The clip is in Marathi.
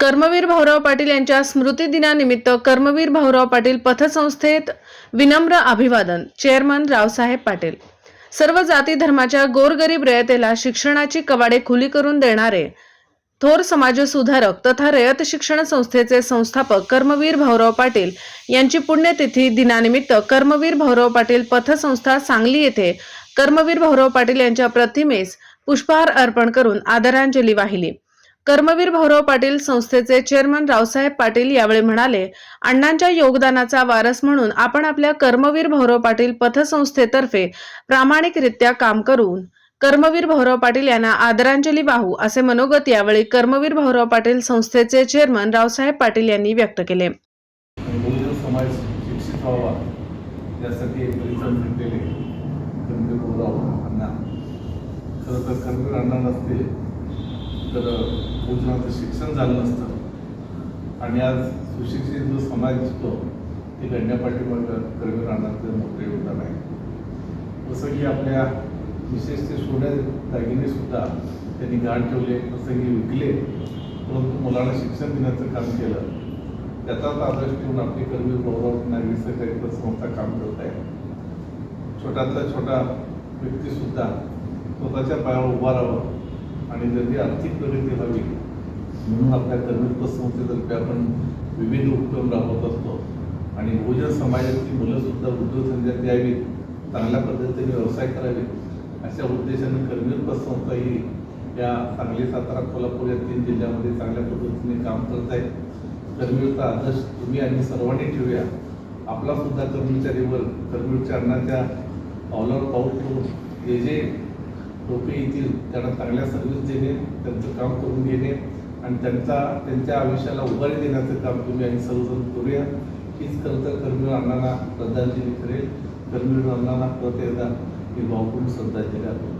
कर्मवीर भाऊराव पाटील यांच्या स्मृती दिनानिमित्त कर्मवीर भाऊराव पाटील पथसंस्थेत विनम्र अभिवादन. चेअरमन रावसाहेब पाटील. सर्व जाती धर्माच्या गोरगरीब रयतेला शिक्षणाची कवाडे खुली करून देणारे थोर समाजसुधारक तथा रयत शिक्षण संस्थेचे संस्थापक कर्मवीर भाऊराव पाटील यांची पुण्यतिथी दिनानिमित्त कर्मवीर भाऊराव पाटील पथसंस्था सांगली येथे कर्मवीर भाऊराव पाटील यांच्या प्रतिमेस पुष्पहार अर्पण करून आदरांजली वाहिली. कर्मवीर भाऊराव पाटील संस्थेचे चेअरमन रावसाहेब पाटील यावेळी म्हणाले अण्णांच्या योगदानाचा वारस म्हणून आपण आपल्या कर्मवीर भाऊराव पाटील पथसंस्थेतर्फे प्रामाणिकरित्या काम करून कर्मवीर भाऊराव पाटील यांना आदरांजली वाहू असे मनोगत यावेळी कर्मवीर भाऊराव पाटील संस्थेचे चेअरमन रावसाहेब पाटील यांनी व्यक्त केले. समाज शिक्षित यासाठी एक परिश्रम घेतलेले कर्मवीर भाऊराव अण्णा. खरं तर कर्मवीर अण्णा नसते तर बहुजनाचं शिक्षण झालं नसतं. आणि आज सुशिक्षित जो समाज दिसतो ते घडण्यापाठीमाग कर्मवीर अण्णांचं मोठं योगदान आहे. जसं की आपल्या विशेष ते सोन्या दागिने सुद्धा त्यांनी गहाण ठेवले प्रसंगी विकले परंतु मुलांना शिक्षण देण्याचं काम केलं. त्याचाच आदर्श ठेवून आपली कर्मवीर गौरव नागरी सहकारी संस्था काम करत आहे. छोट्यातला छोटा व्यक्तीसुद्धा स्वतःच्या पायावर उभा राहावं आणि जरी आर्थिक प्रगती व्हावी म्हणून आपल्या कर्मवीर संस्थेतर्फे आपण विविध उपक्रम राबवत असतो. आणि हो बहुजन समाजाची मुलंसुद्धा उद्योगधंद्यात द्यावीत चांगल्या पद्धतीने व्यवसाय करावेत अशा उद्देशाने कर्मवीर संस्था ही या सांगली सातारा कोल्हापूर या तीन जिल्ह्यामध्ये चांगल्या पद्धतीने काम करत आहे. कर्मवीरचा आदर्श तुम्ही आणि सर्वांनी ठेवूया. आपला सुद्धा कर्मचारीवर कर्मवीरच्या अन्नाच्या पावलावर पाऊल ठेवून जे जे लोक येतील त्यांना चांगल्या सर्व्हिस देणे त्यांचं काम करून घेणे आणि त्यांचा त्यांच्या आयुष्याला उभारी देण्याचं काम तुम्ही आणि सर्वजण करूया. हीच खरं कर्मीर अण्णांना श्रद्धांजली करेल कर्मीर अण्णांना परत एकदा मी भावपूर्ण श्रद्धांजली अर्पण